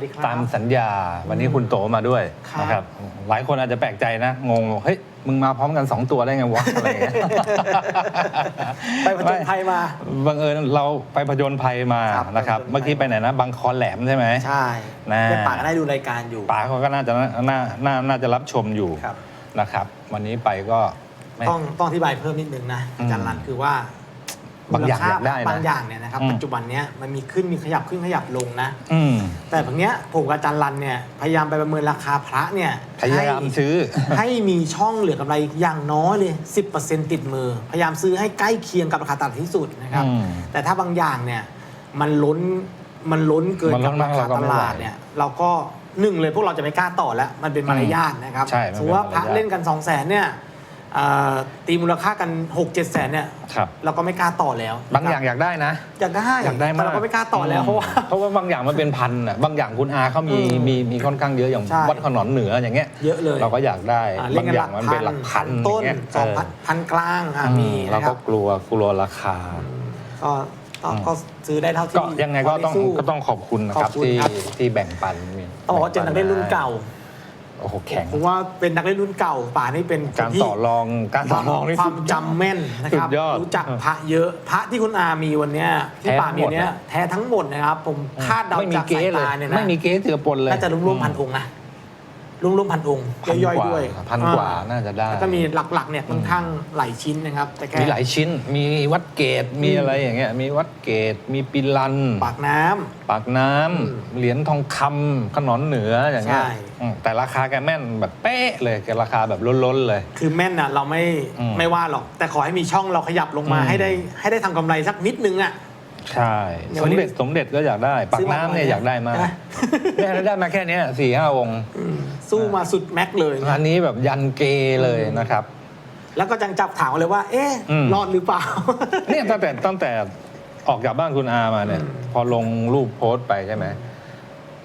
วัสดีครับ ตามสัญญา วันนี้คุณโตมาด้วยครับ นะครับ หลายคนอาจจะแปลกใจนะ งงเฮ้ย มึงมาพร้อมกัน 2 ตัวได้ไงวะอะไรเงี้ย ไปผจญภัยมา บังเอิญเราไปผจญภัยมาครับนะครับ ไปผจญภัย เมื่อกี้ไปไหนนะ บางคอนแหลมใช่ไหม ใช่นะเป็นปากก็ได้ดูรายการอยู่ ป๋าเขาก็น่าจะน่าน่าน่าจะรับชมอยู่ครับ นะครับ วันนี้ไปก็ไม่ ต้องต้องอธิบายเพิ่มนิดนึงนะอืมอาจารย์รันคือว่า บางอย่างมูลค่อยากได้นะบางอย่างเนี่ยนะครับอืม ปัจจุบันเนี้ยมันมีขึ้นมีขยับขึ้นขยับลงนะ อืมแต่บางเนี้ยผมกับอาจารย์รันเนี่ยพยายามไปประเมินราคาพระเนี่ยพยายามให้ซื้อ ให้มีช่องเหลือกำไรอย่างน้อยเลย 10%ติดมือ พยายามซื้อให้ใกล้เคียงกับราคาตลาดที่สุดนะครับ อืมแต่ถ้าบางอย่างเนี่ยมันล้นมันล้นเกินมันล้กับนราคาเราก็ตไม่ไหวลาดเนี่ยเราก็หนึ่งเลยพวกเราจะไม่กล้าต่อแล้ว มันเป็นมารยาทนะครับใช่มันเป็นสมมติว่าพระมารยาท เล่นกัน 2 0 0แสนเนี่ยเอ่อ ตีมูลค่ากัน 6 7 แสนเนี่ยครับ เราก็ไม่กล้าต่อแล้วบางอย่างอยากได้นะ อยากได้อยากได้มากแต่เราก็ไม่กล้าต่อแล้วเพราะว่า เพราะว่าบางอย่างมันเป็นพันอะบางอย่างคุณอาเขามีอืมมีมีค่อนข้างเยอะอย่างใช่ วัดขนอนเหนืออย่างเงี้ยเยอะเลยเราก็อยากได้อ่าเล่บานงกันอหย่าลังกมันพัเป็นนหลักพันต้นย่างเงี้ยสองพันเพันกลางอะอืมีเรานะคก็รับกลัวกลัวราคา ก็ก็อืม ก็ซื้อได้เท่าที่ก็ยังไงก็ต้องพด้สู้ ก็ต้องขอบคุณนะครับขอบคุณที่ครับ ที่แบ่งปันมีต้องบอกว่าเจอนักเล่นรุ่นเก่า โอ้โหแข็งผมว่าเป็นนักเล่นรุ่นเก่าป่านี่เป็นคนการที่ต่อรองการต่อรองนี่ควาสุมดยอด จำแม่นนะครับสุดยอดรู้จักพระเยอะพระที่คุณอามีวันเนี้ยที่แท้ป่ามีวันเนี้ยหมดอะ แท้ทั้งหมดนะครับ ผมคาดเดาไม่มีจากเก๊สายเลยตาเนี่ยนะไม่มีเก๊เจือปนเลย น่าจะร่วมๆพันองค์นะ ร่วมๆพันองค์พันย่อยกว่าๆด้วยพันกว่าน่าจะได้ แล้วก็มีหลักๆเนี่ยค่อนข้างหลายชิ้นนะครับ แต่แค่มีหลายชิ้น มีวัดเกตมีอืมอะไรอย่างเงี้ย มีวัดเกตมีปิลัน ปากน้ำ ปากน้ำอืมเหรียญทองคำขนอนเหนืออย่างเงี้ยใช่ อืมแต่ราคาแกแม่นแบบเป๊ะเลยแกราคาแบบล้นๆเลย คือแม่นน่ะเราไม่อืมไม่ว่าหรอก แต่ขอให้มีช่องเราขยับลงมาอืม ให้ได้ให้ได้ทำกำไรสักนิดนึงอะ ใช่เดี๋ยวสวันมนี้เด็จสมเด็จก็อยากได้ ปากซื้อมาน้ำเนี่ยก่อนอยากได้มากนะเนี่ยได้มาแค่เนี้ยสี่ห้าองค์อืมสู้มาสุดแม็กซ์เลยอันนี้แบบยันเกเลยนะครับ แล้วก็จังจับถามเลยว่า เอ๊ะอืมรอดหรือเปล่า เนี่ยตั้งแต่ตั้งแต่ออกจากบ้านคุณอามาเนี่ยอืมพอลงรูปโพสต์ไปใช่ไหม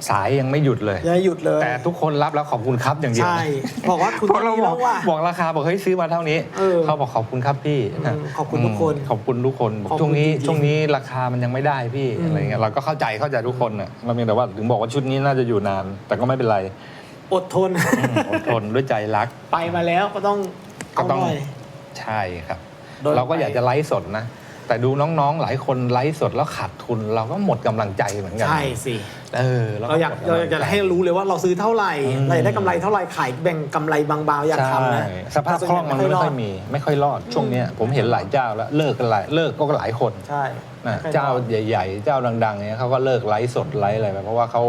สายยังไม่หยุดเลย อย่าหยุดเลยแต่ทุกคนรับแล้วขอบคุณครับอย่างเดียวใช่บอกว่าคุณพอเรามีบแล้อกวว่า บอกราคาบอกเฮ้ยซื้อมาเท่านี้เออเขาบอกขอบคุณครับพี่อืมขอบคุณทุกคนอืมขอบคุณทุกคนบอกขอบคุณช่วงนี้จริงๆช่วงนี้ราคามันยังไม่ได้พี่อืม อะไรเงี้ยเราก็เข้าใจเข้าใจทุกคนน่ะเราเพียงแต่ว่าถึงบอกว่าชุดนี้น่าจะอยู่นาน แต่ก็ไม่เป็นไรอดทน อืมอดทนด้วยใจรัก ไปมาแล้วก็ต้องก็เอาต้องหน่อยใช่ครับ โดนเราก็ไปอยากจะไลฟ์สดนะ แต่ดูน้องๆ หลายคนไลฟ์สดแล้วขาดทุน เราก็หมดกำลังใจเหมือนกัใช่สิ เออเราอยากเราอยากจะให้รู้เลยว่าเราซื้อเท่าไหร่อืม เราอยากได้กำไรเท่าไหร่ขายแบ่งกำไรบางๆอยากทำนะ ใช่สภาพคล่องมันไม่ค่อยมี ไม่ค่อยรอดช่วงเนี้ยผมเห็นหลายเจ้าแล้วเลิกกันหลายเลิกก็หลายคนใช่นะไม่ค่อยรอดเจ้าใหญ่ ๆ เจ้าดังๆเนี้ยเขาก็เลิกไลฟ์สดไลฟ์อะไรไปเพราะว่าเขา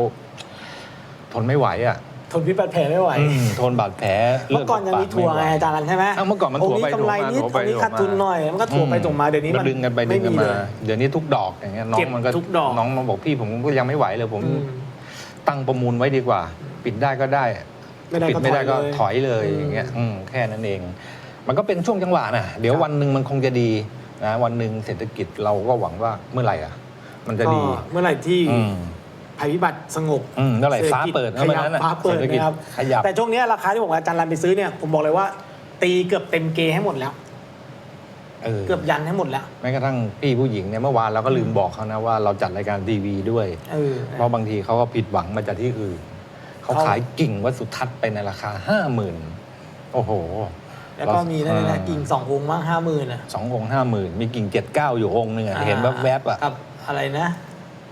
ทนไม่ไหวอะท นพิษบาดแผลไม่ไหว อืมทนบาดแผลเมื่อก่อนยังมีถั่วไงอาจารย์ใช่ไหมอ้าวเมื่อก่อนมันถั่วไปโอ้กำไรนิดถั่วมาอันนี้ถั่วไปขาดทุนหน่อย มันก็ถั่วไปถั่วมาเดี๋ยวนี้ก็มันดึงกันไปดึงกันเลมายเดี๋ยวนี้ทุกดอกอย่างเงี้ยน้อเก็งบมันก็ทุกดอก น้องมันบอกพี่ผมก็ยังไม่ไหวเลยผม อืม ตั้งประมูลไว้ดีกว่า ปิดได้ก็ได้ ไม่ได้ปิดก็ไม่ได้ก็ถถออยยเลเลยยอืมอย่างเงี้ยอืมแค่นั้นเอง มันก็เป็นช่วงจังหวะน่ะเดี๋ยวครับวันหนึ่งมันคงจะดีนะวันหนึ่งเศรษฐกิจเราก็หวังว่าเมื่อไหร่อะ มันจะดี ก็เมื่อไหร่ที่อืม ภัยพิบัติสงบอืมเมื่อไหร่ศรษฐฟ้ากิจเปิดขเมื่อยับนั้นน่ะฟ้าเปิดเศรษฐกิจนะครับขยับ แต่ช่วงเนี้ยราคาที่ผมกับอาจารย์รันไปซื้อเนี่ยผมบอกเลยว่า ตีเกือบเต็มเกให้หมดแล้ว เออเกือบยันให้หมดแล้วแม้กระทั่งพี่ผู้หญิงเนี่ยเมื่อวานเราก็ลืมบอกเขานะว่าเราจัดรายการทีวีด้วย เออ เพราะบางทีเขาก็ผิดหวังมาจากที่อื่น เขาเขา ขายกิ่งวัดสุทัศน์ไปในราคาห้าหมื่นโอ้โหแล้วก็มีนั่นนะอ่ากิ่งสององค์มั้งห้าหมื่นอะสององค์ห้าหมื่นมีกิ่งเจ็ดเก้าอยู่องค์หนึ่งอะเห็นแวบๆอะ กับอะไรนะ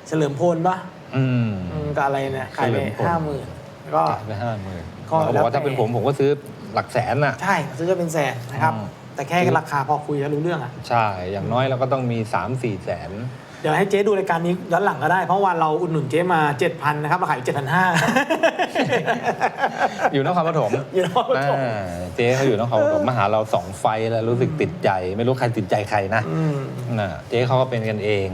เฉลิมพลปะ อืมอืมกับอะไรเนี่ยขายไปเฉลิมพลห้าหมื่นก็ขายไปห้าหมื่นก็เขาบอกว่าแล้วแต่ถ้าเป็นผมผมก็ซื้อหลักแสนน่ะ ใช่ซื้อจะเป็นแสนนะครับ อืม แต่แค่ราคาพอคุยแล้วรู้เรื่องอะ ใช่ อย่างน้อยเราก็ต้องมีสามสี่แสน เดี๋ยวให้เจ๊ดูรายการนี้ย้อนหลังก็ได้ เพราะวันเราอุดหนุนเจ๊มา 7,000นะครับมาขายเจ็ดพันห้า อยู่นครปฐมอยู่นครปฐม อ่าเจ๊เขาอยู่นครปฐมมาหาเราสองไฟล์แล้วรู้สึกติดใจ ไม่รู้ใครติดใจใครนะ อืม นะเจ๊เขาก็เป็นกันเอง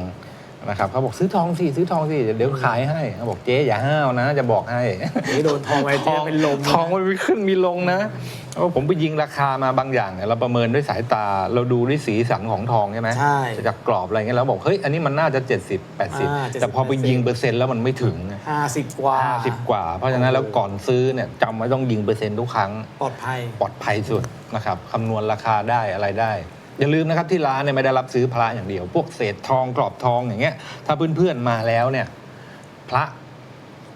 นะครับเขาบอกซื้อทองสิซื้อทองสิเดี๋ยวขายให้เขาบอกเจ๊อย่าห้าวนะ จะบอกให้เจ๊โดนทองไปเจ๊เป็นลมทองมันมีขึ้นมีลงนะเพราะผมไปยิงราคามาบางอย่างเนี่ยเราประเมินด้วยสายตาเราดูด้วยสีสันของทองใช่ไหมใช่จากกรอบอะไรเงี้ยเราบอกเฮ้ยอันนี้มันน่าจะ 70อ่า80 70แต่พอไปยิงเปอร์เซ็นต์แล้วมันไม่ถึงห้าสิบกว่า 50 กว่า เพราะฉะนั้นแล้วก่อนซื้อเนี่ยจำไว้ต้องยิงเปอร์เซ็นต์ทุกครั้ง ปลอดภัยปลอดภัยสุดนะครับคำนวณราคาได้อะไรได้ อย่าลืมนะครับที่ร้านเนี่ยไม่ได้รับซื้อพระอย่างเดียว พวกเศษทองกรอบทองอย่างเงี้ย ถ้าเพื่อนๆมาแล้วเนี่ย พระ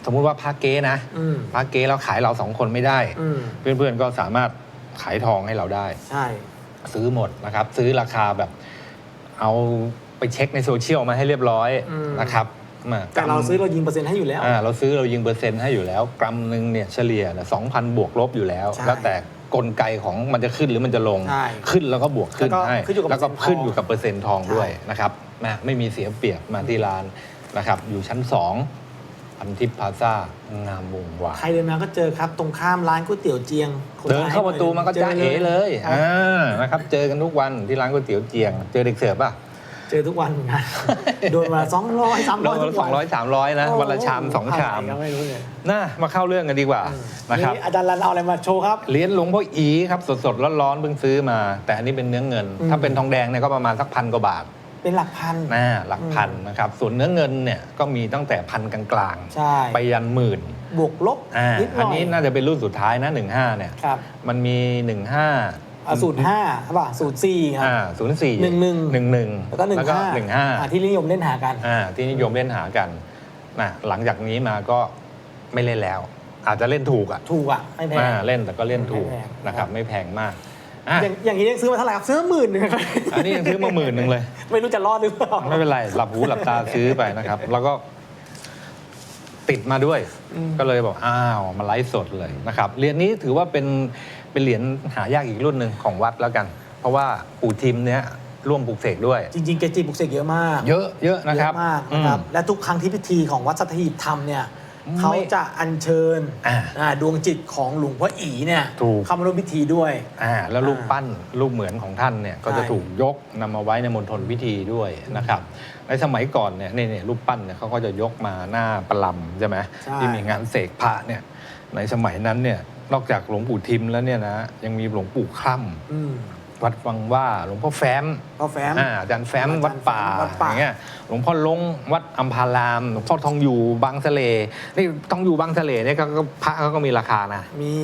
สมมุติว่าพระเก๊นะอืมพระเก๊เราขายเราสองคนไม่ได้ อืมเพื่อนๆก็สามารถขายทองให้เราได้ ใช่ ซื้อหมดนะครับ ซื้อราคาแบบเอาไปเช็คในโซเชียลมาให้เรียบร้อยนะครับมแต่เราซื้อเรายิงเปอร์เซ็นต์ให้อยู่แล้ว อ่าเราซื้อเรายิงเปอร์เซ็นต์ให้อยู่แล้ว กรัมหนึ่งเนี่ยเฉลี่ยสองพันบวกลบอยู่แล้ว ใช่ แล้วแต่ กลไกของมันจะขึ้นหรือมันจะลงใช่ขึ้นแล้วก็บวกขึ้นแล้วก็ให้ขึ้นอยู่กับแล้วก็เปอร์เซ็นต์ขึ้นอยู่กับเปอร์เซ็นต์ทองด้วยใช่นะครับนะไม่มีเสียเปรียบมาที่ร้านนะครับ อยู่ชั้นสองพันทิพย์พลาซ่างามวงวานใครเดินมาก็เจอครับ ตรงข้ามร้านก๋วยเตี๋ยวเจียงคนเดินเข้าประตูมันก็จ้าเอ๋เลยครับอ่านะครับ เจอกันทุกวันที่ร้านก๋วยเตี๋ยวเจียง เจอเด็กเสิร์ฟป่ะ เจอทุกวันเหมือนกันโดนมาสองร้อยสามโลร้อยทุกสวัอนงร้อยสามร้อยนะโอ้วันละชามสองชามะไรก็ไม่รู้เลยน่ามาเข้าเรื่องกันดีกว่านะครับนี่อาจารย์รันเอาอะไรมาโชว์ครับเหรียญหลวงพ่ออีครับสดๆร้อนๆเพิ่งซื้อมา แต่อันนี้เป็นเนื้อเงินอืมถ้าเป็นทองแดงเนี่ยก็ประมาณสักพันกว่าบาทเป็นหลักพันนะหลักพันนะครับ ส่วนเนื้อเงินเนี่ยก็มีตั้งแต่พันกลางใช่ๆไปยันหมื่น บวกลบอ่านิดหน่อันอยนี้น่าจะเป็นรุ่นสุดท้ายนะ 15เนี่ยครับมันมี 15 สูตรห้าใช่ป่ะสูตรสี่ครับ อ่าศูนย์สี่หนึ่งหนึ่งหนึ่งหนึ่งแล้วก็หนึ่งห้า หนึ่งห้าอ่ที่นิยมเล่นหากัน อ่าที่นิยมเล่นหากันนะหลังจากนี้มาก็ไม่เล่นแล้ว อาจจะเล่นถูกอะถูกอะไม่แพง อ่าเล่นแต่ก็เล่นถูกไม่แพง นะครับ ไม่แพงมากอะอย่างอย่างนี้ยังซื้อมาเท่าไหร่ครับซื้อหมื่นหนึ่งครับอันนี้ยังซื้อมาหมื่นหนึ่งเลย ไม่รู้จะรอดหรือเปล่า ไม่เป็นไร หลับหูหลับตาซื้อไปนะครับ แล้วก็ติดมาด้วย อืม ก็เลยบอกอ้าว มาไลฟ์สดเลยนะครับเหรียญนี้ถือว่าเป็น เป็นเหรียญหายากอีกรุ่นหนึ่งของวัดแล้วกัน เพราะว่าปู่ทิมเนี้ยร่วมปลูกเสกด้วย จริงๆ เกจิปลุกเสกเยอะมากเยอะเยอะนะครับเยอะมากนะครับอืมและทุกครั้งที่พิธีของวัดสัตหีบทำเนี่ยไม่เขาจะอัญเชิญอ่าอ่าดวงจิตของหลวงพ่ออีเนี่ยถูกเข้ามาร่วมพิธีด้วยอ่าแล้วรูปอ่าปั้นรูปเหมือนของท่านเนี่ยก็จะใช่ถูกยกนำมาไว้ในมณฑลพิธีด้วยนะครับ ในสมัยก่อนเนี่ยนี่เนี่ยรูปปั้นเนี่ยเขาก็จะยกมาหน้าประลำใช่ไหมใช่ที่มีงานเสกพระเนี่ยในสมัยนั้นเนี่ย นอกจากหลวงปู่ทิมแล้วเนี่ยนะยังมีหลวงปู่คล่ำ อืม วัดวังว่า หลวงพ่อแฟ้มพ่อแฟ้ม อ่าอาจารย์แฟ้มอาจารย์วัดป่าแฟ้มวัดป่า อย่างเงี้ยหลวงพ่อลงวัดอัมพารามหลวงพ่อทองอยู่บางสะเลนี่ทองอยู่บางสะเลเนี่ยก็ก็พระเขาก็มีราคานะมี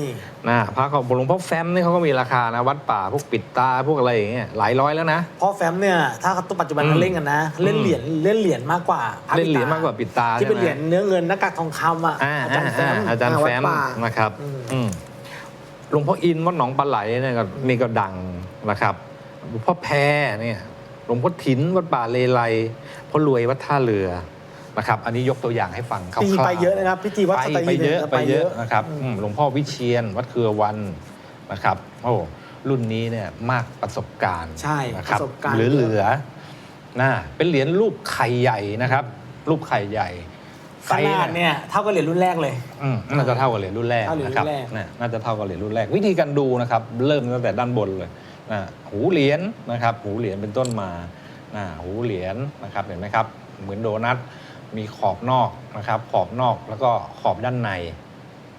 นะพระเขาหลวงพ่อแฟ้มนี่เขาก็มีราคานะวัดป่าพวกปิดตาพวกอะไรอย่างเงี้ยหลายร้อยแล้วนะ พ่อแฟ้มเนี่ย ถ้าตัวปัจจุบันอืม เขาเล่นกันนะ เล่นเหรียญเล่นเหรียญมากกว่าพระเล่นเหรียญปิดตมากกว่าปิดตาที่เป็นใช่เหไมรียญเนื้อเงินหน้ากากทองคำอะอ่าอาจารย์แฟ้มอาจารย์แฟ้มวัดป่า นะครับอืม อืม หลวงพ่ออินวัดหนองปลาไหลเนี่ยก็นี่ก็ดังนะครับหลวงพ่อแพรเนี่ยหลวงพ่อถินวัดป่าเลไลพ่อรวยวัดท่าเรือนะครับ อันนี้ยกตัวอย่างให้ฟังคร่าวพิธีๆไปเยอะนะครับพิธีวัดไปสัตหีบไปเยอะนี่ไปเยอะนะครับอืมหลวงพ่อวิเชียนวัดเครือวันนะครับโอ้รุ่นนี้เนี่ยมากประสบการณ์ใช่นะคปรับระสบการณ์เหลือเหลือๆนะเป็นเหรียญรูปไข่ใหญ่นะครับ รูปไข่ใหญ่ ขนาดเนี่ยเท่ากับเหรียญรุ่นแรกเลย อืมน่าจะเท่ากับเหรียญรุ่นแรกเท่าเหรียญนะครับรุ่นแรก นะน่าจะเท่ากับเหรียญรุ่นแรก วิธีการดูนะครับเริ่มตั้งแต่ด้านบนเลยนะหูเหรียญนะครับ หูเหรียญเป็นต้นมานะหูเหรียญนะครับเห็นไหมครับ เหมือนโดนัทมีขอบนอกนะครับ ขอบนอกแล้วก็ขอบด้านใน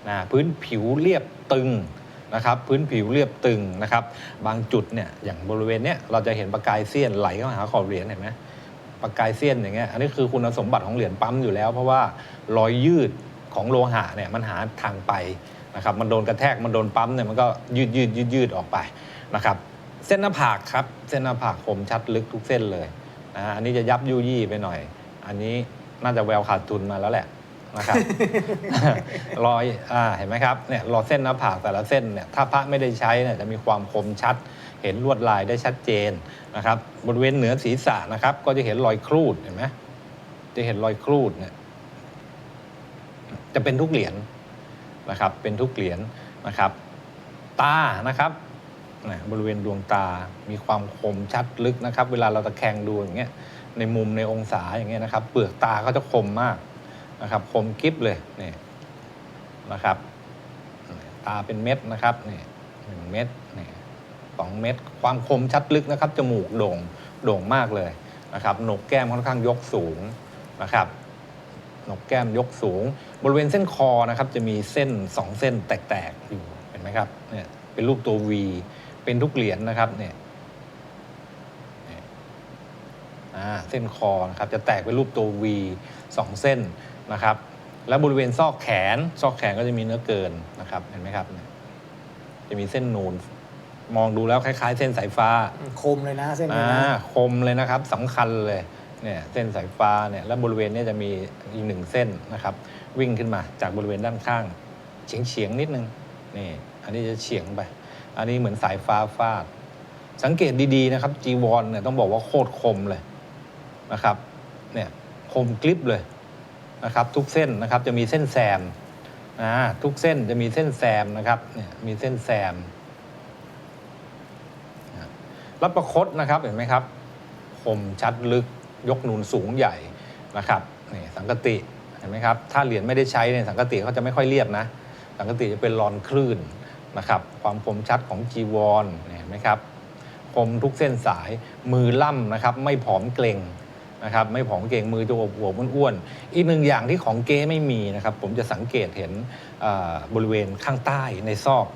นะพื้นผิวเรียบตึงนะครับ พื้นผิวเรียบตึงนะครับ บางจุดเนี่ยอย่างบริเวณเนี้ยเราจะเห็นประกายเสี้ยนไหลเข้าหาขอบเหรียญเห็นไหม ประกายเสี้ยนอย่างเงี้ยอันนี้คือคุณสมบัติของเหรียญปั๊มอยู่แล้ว เพราะว่ารอยยืดของโลหะเนี่ยมันหาทางไปนะครับมันโดนกระแทกมันโดนปั๊มเนี่ยมันก็ยืดยืดยืดยืดออกไปนะครับเส้นหน้าผากครับเส้นหน้าผากคมชัดลึกทุกเส้นเลยนะฮะอันนี้จะยับยุยี่ไปหน่อย อันนี้น่าจะแววขาดทุนมาแล้วแหละนะครับรอยอ่าเห็นไหมครับเนี่ยรอเส้นหน้าผากแต่ละเส้นเนี่ยถ้าพระไม่ได้ใช้เนี่ยจะมีความคมชัด เห็นลวดลายได้ชัดเจนนะครับบริเวณเหนือศีรษะนะครับ ก็จะเห็นรอยครูดเห็นไหมจะเห็นรอยครูดเนี่ยจะเป็นทุกเหรียญนะครับ เป็นทุกเหรียญนะครับ ตานะครับนะบริเวณดวงตา มีความคมชัดลึกนะครับ เวลาเราตะแคงดูอย่างเงี้ย ในมุมในองศาอย่างเงี้ยนะครับ เปลือกตาก็จะคมมากนะครับ คมกริบเลยนี่นะครับ ตาเป็นเม็ดนะครับนี่หนึ่งเม็ดนี่ สองเม็ดความคมชัดลึกนะครับจมูกโด่งโด่งมากเลยนะครับหนกแก้มค่อนข้างยกสูงนะครับหนกแก้มยกสูง บริเวณเส้นคอนะครับจะมีเส้นสองเส้นแตกๆอยู่เห็นไหมครับเนี่ยเป็นรูปตัว V เป็นทุกเหรียญนะครับเนี่ยเส้นคอนะครับจะแตกเป็นรูปตัว V สองเส้นนะครับ แล้วบริเวณซอกแขน ซอกแขนก็จะมีเนื้อเกินนะครับ เห็นไหมครับ จะมีเส้นนูน มองดูแล้วคล้าย ๆ เส้นสายฟ้าคมเลยนะเส้นนี้อ่านะคมเลยนะครับสำคัญเลยเนี่ยเส้นสายฟ้าเนี่ยแล้วบริเวณเนี้จะมีอีกหนึ่งเส้นนะครับ วิ่งขึ้นมาจากบริเวณด้านข้างเฉียงเฉียงๆนิดนึงนี่อันนี้จะเฉียงไป อันนี้เหมือนสายฟ้าฟาด สังเกตดีๆนะครับจีวรเนี่ยต้องบอกว่าโคตรคมเลยนะครับเนี่ยคมกริบเลยนะครับ ทุกเส้นนะครับจะมีเส้นแซม อ่าทุกเส้นจะมีเส้นแซมนะครับเนี่ยมีเส้นแซมนะ รับประคตนะครับเห็นไหมครับคมชัดลึกยกนูนสูงใหญ่นะครับนี่สังกติเห็นไหมครับถ้าเหรียญไม่ได้ใช้เนี่ยสังกติเขาจะไม่ค่อยเรียบนะ สังกติจะเป็นรอนคลื่นนะครับความคมชัดของจีวรเนี่ยเห็นไหมครับคมทุกเส้นสายมือล่ำนะครับไม่ผอมเกร็งนะครับไม่ผอมเกร็งมือจะอวบอ้วนๆอีกหนึ่งอย่างที่ของเก๊ไม่มีนะครับ ผมจะสังเกตเห็นบริเวณข้างใต้ในซอก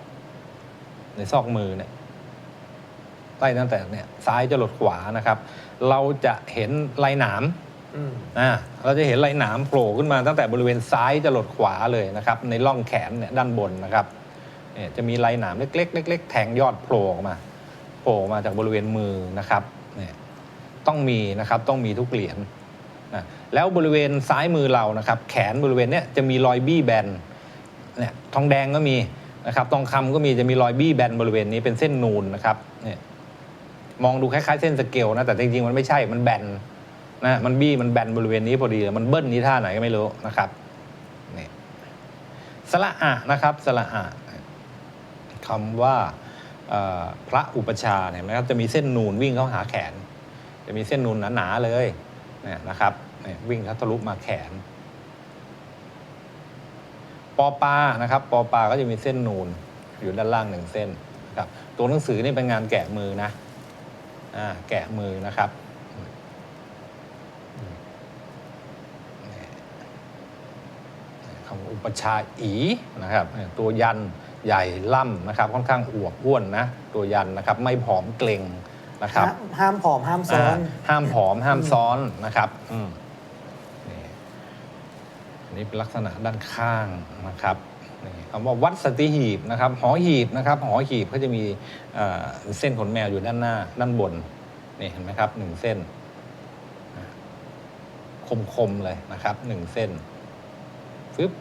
ในซอกมือเนี่ย ใต้ตั้งแต่เนี่ยซ้ายจะหลดขวานะครับ เราจะเห็นลายหนามอืมอ่าเราจะเห็นลายหนามโผล่ขึ้นมาตั้งแต่บริเวณซ้ายจะหลดขวาเลยนะครับ ในร่องแขนเนี่ยด้านบนนะครับเนี่ยจะมีลายหนามเล็กๆเล็กๆแทงยอดโผล่ออกมาโผล่ออกมาจากบริเวณมือนะครับเนี่ยต้องมีนะครับต้องมีทุกเหรียญนะแล้วบริเวณซ้ายมือเรานะครับ แขนบริเวณเนี้ยจะมีรอยบี้แบนเนี่ยทองแดงก็มีนะครับทองคำก็มีจะมีรอยบี้แบนบริเวณนี้เป็นเส้นนูนนะครับเนี่ย มองดูคล้ายๆเส้นสเกลนะ แต่จริงๆ มันไม่ใช่ มันแบนนะ มันบี้ มันแบนบริเวณนี้พอดีเลยมันเบิ้ลนี้ท่าไหนก็ไม่รู้นะครับ นี่สระอะนะครับสระอะคำว่าพระอุปชาย์เห็นไหมครับ จะมีเส้นนูนวิ่งเข้าหาแขน จะมีเส้นนูนหนาๆเลยเนี่ยนะครับเนี่ยวิ่งทะลุมาแขน ปอปา นะครับ ปอปา ก็จะมีเส้นนูนอยู่ด้านล่างหนึ่งเส้นครับ ตัวหนังสือนี่เป็นงานแกะมือนะ แกะมือนะครับคำว่าอุปชฌาย์อีนะครับเนี่ยตัวยันใหญ่ล่ำนะครับ ค่อนข้างอวบอ้วนนะตัวยันนะครับไม่ผอมเกร็งนะครับห้ามห้ามผอมห้ามซ้อนาห้ามผอมห้ามซ้อนนะครับอืมนี่อันนี้เป็นลักษณะด้านข้างนะครับนี่ คำว่าวัดสติหีบนะครับหอหีบนะครับหอหีบเขาจะมีเอ่อเส้นขนแมวอยู่ด้านหน้า ด้านบนนี่เห็นไหมครับหนึ่งเส้น คมๆเลยนะครับหนึ่งเส้นฟึบ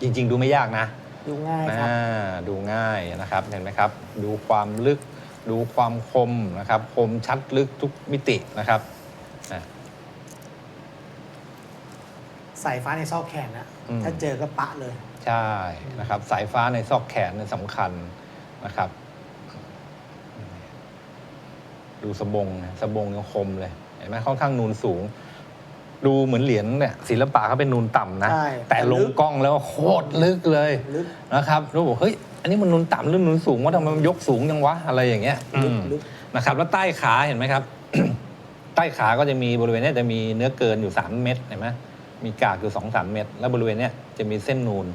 จริง ๆ ดูไม่ยากนะ ดูง่ายครับอ่าดูง่ายนะครับเห็นไหมครับ ดูความลึกดูความคมนะครับ คมชัดลึกทุกมิตินะครับอะสายฟ้าในซอกแขนนะอืมถ้าเจอก็ปะเลย ใช่นะครับ สายฟ้าในซอกแขนเนี่ยสำคัญนะครับ ดูสบงนะสบงยังคมเลยเห็นไหมค่อนข้างนูนสูง ดูเหมือนเหรียญเนี่ยศิลปะเขาเป็นนูนต่ำนะ ใช่แต่แต่ลลึงกกล้องแล้วโคตรลึกเลยลึก นะครับแล้วบอกเฮ้ยอันนี้มันนูนต่ำหรือนูนสูงว่าทำไมมันยกสูงยังวะอะไรอย่างเงี้ยลึกอืม ลึก นะครับแล้วใต้ขาเห็นไหมครับ ใต้ขาก็จะมีบริเวณเนี้ยจะมีเนื้อเกินอยู่ 3 เม็ดเห็นไหมมีกากอยู่สองสามเม็ดแล้วบริเวณเนี้ยจะมีเส้นนูน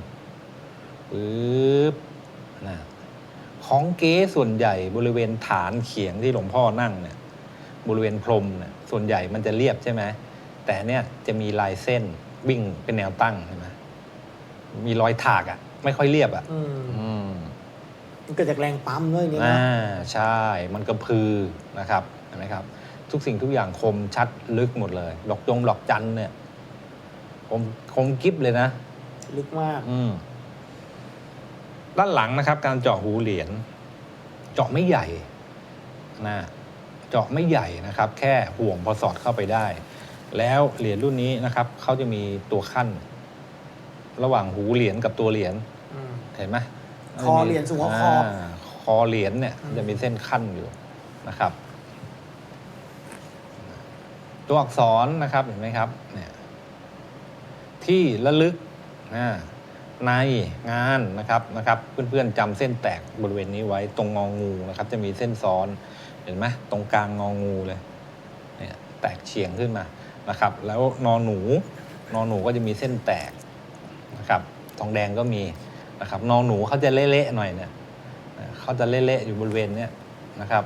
ปึ๊บนะของเก๊ส่วนใหญ่บริเวณฐานเขียงที่หลวงพ่อนั่งเนี่ยบริเวณพรมเนี่ยส่วนใหญ่มันจะเรียบใช่ไหมแต่เนี่ยจะมีลายเส้นวิ่งเป็นแนวตั้งเห็นไหมมีรอยถากอะ่ะ ไม่ค่อยเรียบอะอืมอืมมันเกิดจากแรงปั๊มด้วยอย่างนี้อ่านะใช่มันกระพือนะครับเห็นไหมครับ ทุกสิ่งทุกอย่างคมชัดลึกหมดเลยดอกจงดอกจันเนี่ยคมคมกิฟเลยนะ ลึกมาก อืม ด้านหลังนะครับ การเจาะหูเหรียญเจาะไม่ใหญ่นะเจาะไม่ใหญ่นะครับ แค่ห่วงพอสอดเข้าไปได้ แล้วเหรียญรุ่นนี้นะครับเขาจะมีตัวขั้น ระหว่างหูเหรียญกับตัวเหรียญอืมเห็นไหมคอเหรียญสูงกว่าคออ่าคอเหรียญเนี่ยอืมจะมีเส้นขั้นอยู่นะครับ ตัวอักษรนะครับเห็นไหมครับ เนี่ย ที่ระลึกอ่า ในงานนะครับนะครับ เพื่อนๆจำเส้นแตกบริเวณนี้ไว้ตรงงองูนะครับ จะมีเส้นซ้อนเห็นไหมตรงกลางงองูเลยเนี่ยแตกเฉียงขึ้นมานะครับ แล้วนอหนูนอหนูก็จะมีเส้นแตกนะครับทองแดงก็มีนะครับนอหนูเขาจะเละๆหน่อยเนี่ยเขาจะเละๆอยู่บริเวณเนี้ยนะครับ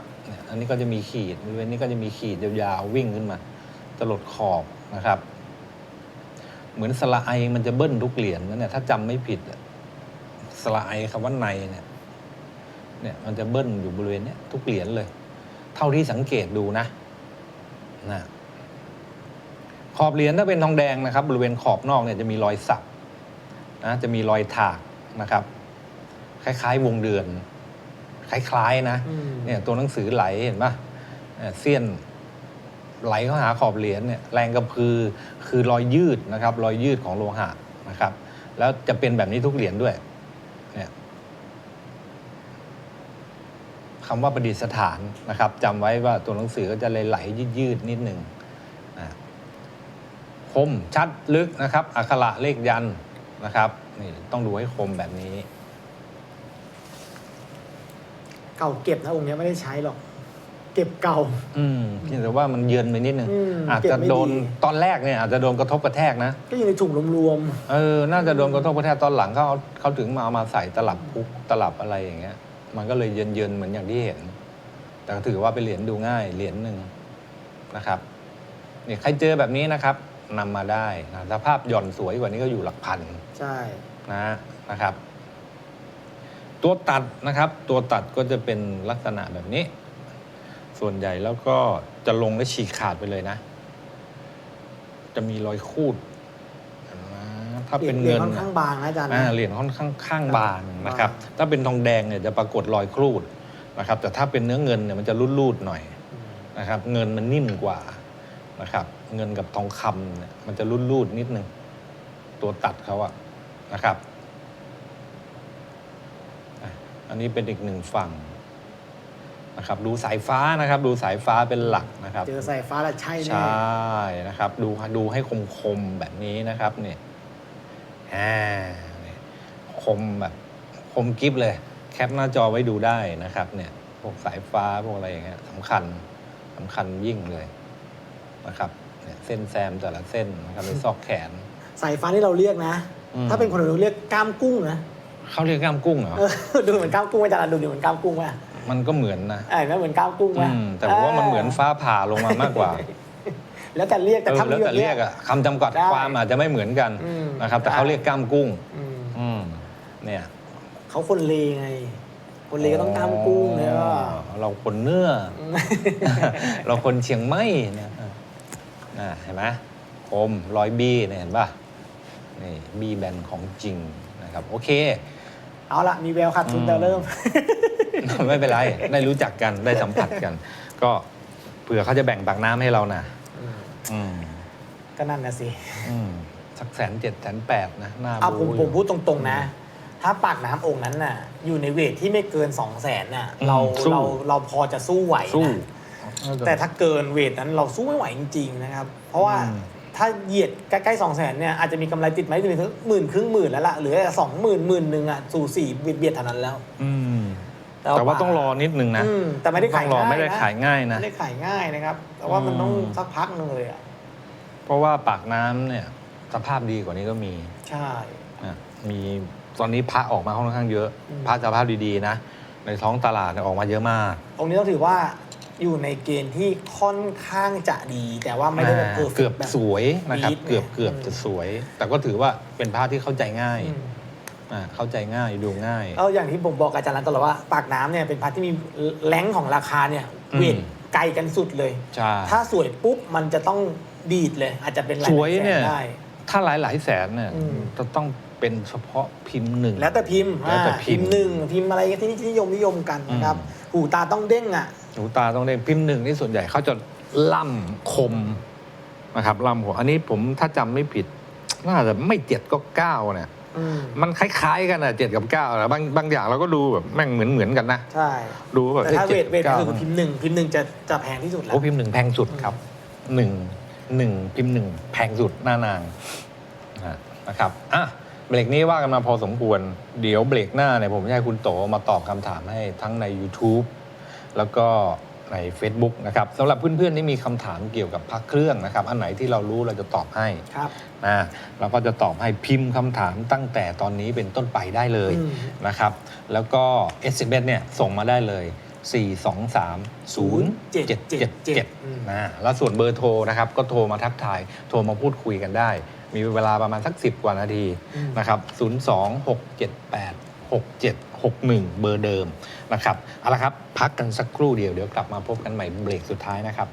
อันนี้ก็จะมีขีดบริเวณนี้ก็จะมีขีดยาวๆวิ่งขึ้นมาตลดขอบนะครับ เหมือนสละไอมันจะเบิ้ลทุกเหรียญนะเนี่ยถ้าจำไม่ผิดอะสละไอคำว่าในเนี่ยเนี่ยมันจะเบิ้ลอยู่บริเวณเนี้ยทุกเหรียญเลย เท่าที่สังเกตดูนะนะขอบเหรียญถ้าเป็นทองแดงนะครับ บริเวณขอบนอกเนี่ยจะมีรอยสักนะจะมีรอยถากนะครับ คล้ายๆ วงเดือน คล้ายๆนะ อืม เนี่ยตัวหนังสือไหลเห็นปะเอ่อเสี้ยน ไหลเข้าหาขอบเหรียญเนี่ยแรงกระพือคือรอยยืดนะครับรอยยืดของโลหะนะครับ แล้วจะเป็นแบบนี้ทุกเหรียญด้วยเนี่ยคำว่าประดิษฐานนะครับจำไว้ว่าตัวหนังสือก็จะเลยไหลๆยืดๆนิดหนึ่งนะคมชัดลึกนะครับอักขระเลขยันนะครับนี่ต้องดูให้คมแบบนี้ เก่าเก็บนะองค์นี้ไม่ได้ใช้หรอก เก็บเก่า อืมเพียงแต่ว่ามันเยือนไปนิดนึงอืมอาจเก็บจะไม่โดนดีตอนแรกเนี่ยอาจจะโดนกระทบกระแทกนะก็อยู่ในถุงรวมเออน่าจะโดนกระทบกระแทกตอนหลังเขาเอาเขาถึงมาเอามาใส่ตลับพุกตลับอะไรอย่างเงี้ย มันก็เลยเยินเยินๆเหมือนอย่างที่เห็น แต่ก็ถือว่าเป็นเหรียญดูง่ายเหรียญหนึ่งนะครับนี่ใครเจอแบบนี้นะครับนำมาได้นะสภาพหย่อนสวยกว่านี้ก็อยู่หลักพัน ๆ ใช่ นะนะครับ ตัวตัดนะครับ ตัวตัดก็จะเป็นลักษณะแบบนี้ ส่วนใหญ่แล้วก็จะลงและฉีกขาดไปเลยนะ จะมีรอยคูดเห็นไหมถ้าเป็นเหรียเงิญนค่อนข้างบางนะอาจารย์อ่านะเหรียญค่อนข้างข้างบางนะครับบางถ้าเป็นทองแดงเนี่ยจะปรากฏรอยครูดนะครับ แต่ถ้าเป็นเนื้อเงินเนี่ยมันจะรูดๆหน่อยนะครับ เงินมันนิ่มกว่านะครับ เงินกับทองคำเนี่ยมันจะรูดๆนิดนึงตัวตัดเขาอะนะครับอะอันนี้เป็นอีกหนึ่งฝั่ง นะครับดูสายฟ้านะครับดูสายฟ้าเป็นหลักนะครับ เจอสายฟ้าแล้วใช่ใชแน่่นะครับดูดูให้คมๆแบบนี้นะครับเนี่ยอ่าเนี่ยคมแบบคมกิฟเลย แคปหน้าจอไว้ดูได้นะครับเนี่ยพวกสายฟ้าพวกอะไรอย่างเงี้ยสำคัญสำคัญยิ่งเลยนะครับเนี่ยเส้นแซมแต่ละเส้นนะครับในซอกแขน สายฟ้าที่เราเรียกนะ อืม ถ้าเป็นคนอื่นเราเรียกกล้ามกุ้งนะเขาเรียกกล้ามกุ้งเหรอ เออดูเหมือนกล้ามกุ้งไหมอาจารย์ดูเหมือนกล้ามกุ้งไห มมันก็เหมือนนะเออเห็นไหมเหมือนกล้ามกุ้งไหมอืมแต่ผมว่ามันเหมือนฟ้าผ่าลงมามากกว่าแล้วแต่เรียกแต่เออถ้าแล้วมีแบแต่บเรีเนี้ยยกอะคำจำกัดได้ความอาจจะไม่เหมือนกันอืมนะครับ แต่ได้เขาเรียกกล้ามกุ้ง อืมอืมเนี่ย เขาคนเลไง คนเลก็ต้องกล้ามกุ้งเนี่ยอ๋อเราคนเนื้อ เราคนเชียงใหม่เนี่ยอ่าเห็นไหมคมร้อยบีเนี่ยเห็นป่ะ นี่ บีแบนของจริงนะครับ โอเค เอาละมีแววขาดทุนอืมแต่เริ่ม ไม่เป็นไร ได้รู้จักกันได้สัมผัสกัน ก็เผื่อเขาจะแบ่งปากน้ำให้เรานะอืมก็นั่นนะสิอืมสักแสนเจ็ดแสนแปดนะหน้าเอาผมบู๊ผมพูดตรงๆนะ ถ้าปากน้ำองค์นั้นน่ะ อยู่ในเวทที่ไม่เกินสองแสนน่ะ เราเราเราพอจะสู้ไหวสู้นะแต่ถ้าเกินเวทนั้นเราสู้ไม่ไหวจริงๆนะครับ เพราะว่าอืม ถ้าเหยียดใกล้ๆสองแสนเนี่ยอาจจะมีกำไรติดไหมถึงถึงหมื่นครึ่งหมื่นแล้วล่ะเหลือสองหมื่นหมื่นหนึ่งอะสู่สี่เบียดเบียดเท่านั้นแล้วอืมแต่แต่ว่าต้องรอนิดนึงนะอืมแต่ไม่ได้ขายต้องรอง่ายไม่ได้นะขายง่ายนะ ไม่ได้ขายง่ายนะครับ แต่ว่ามันต้องอืม สักพักหนึงเลยอะเพราะว่าปากน้ำเนี่ยสภาพดีกว่านี้ก็มีใช่ อะมีตอนนี้พระออกมาค่อนข้างเยอะ อืม พระสภาพดีๆนะ ในท้องตลาดเนี่ยออกมาเยอะมากองค์นี้ต้องถือว่า อยู่ในเกณฑ์ที่ค่อนข้างจะดี แต่ว่าไม่ได้แบบอ่าเพอร์เฟเกือบแบบสวยนะครับปี๊ดเกือบเกือบอืมจะสวย แต่ก็ถือว่าเป็นพระที่เข้าใจง่ายอืมอ่าเข้าใจง่ายดูง่ายเอาอย่างที่ผมบอกอาจารย์รันตลอดว่าปากน้ำเนี่ยเป็นพัดที่มีแรงของราคาเนี่ยอืมเวทไกลกันสุดเลยใช่ถ้าสวยปุ๊บมันจะต้องดีดเลย อาจจะเป็นหลาสวยแสเนี่ยได้ ถ้าหลายหลายๆแสนเนี่ยอืมจะต้องเป็นเฉพาะพิมพ์หนึ่งแล้วแต่พิมพ์แล้วแต่อ่าพิมพ์หนึ่งพิมพ์อะไรที่นิยมนิยมกันนะครับอืม หูตาต้องเด้งอะ หนูตาต้องได้พิมพ์หนึ่งนี่ส่วนใหญ่เขาจะล่ำคมนะครับล่ำคมอันนี้ผมถ้าจำไม่ผิด น่าจะไม่เจ็ดก็เก้าเนี่ย อืมมันคล้ายๆกันอะเจ็ดกับเก้านะบางบางอย่างเราก็ดูแบบแม่งเหมือนเหมือนๆกันนะใช่ ดูแบบแต่ถ้าเวจ็ดทเวทก้าคือพิมพ์หนึ่งพิมพ์หนึ่งจะจะแพงที่สุดแล้ว โอ้พิมพ์หนึ่งแพงสุดครับหนึ่งหนึ่งพิมพ์หนึ่งแพงสุดหน้านางนะนะครับอะ เบรกนี้ว่ากันมาพอสมควร เดี๋ยวเบรกหน้าเนี่ยผมจะให้คุณโตมาตอบคำถามให้ทั้งใน YouTube แล้วก็ใน Facebook นะครับสำหรับเพื่อนๆที่มีคำถามเกี่ยวกับพักเครื่องนะครับ อันไหนที่เรารู้เราจะตอบให้ครับ นะเราก็จะตอบให้พิมพ์คำถามตั้งแต่ตอนนี้เป็นต้นไปได้เลยอืม นะครับ แล้วก็ s อ s เนี่ยส่งมาได้เลย 4 2 3 0 7 7 7 นะแล้วส่วนเบอร์โทรนะครับ ก็โทรมาทักทาย โทรมาพูดคุยกันได้ มีเวลาประมาณสัก 10 กว่านาทีอืมนะครับ 02 678 6761 เบอร์เดิมนะครับ เอาละครับ พักกันสักครู่เดียว เดี๋ยวกลับมาพบกันใหม่เบรกสุดท้ายนะครับ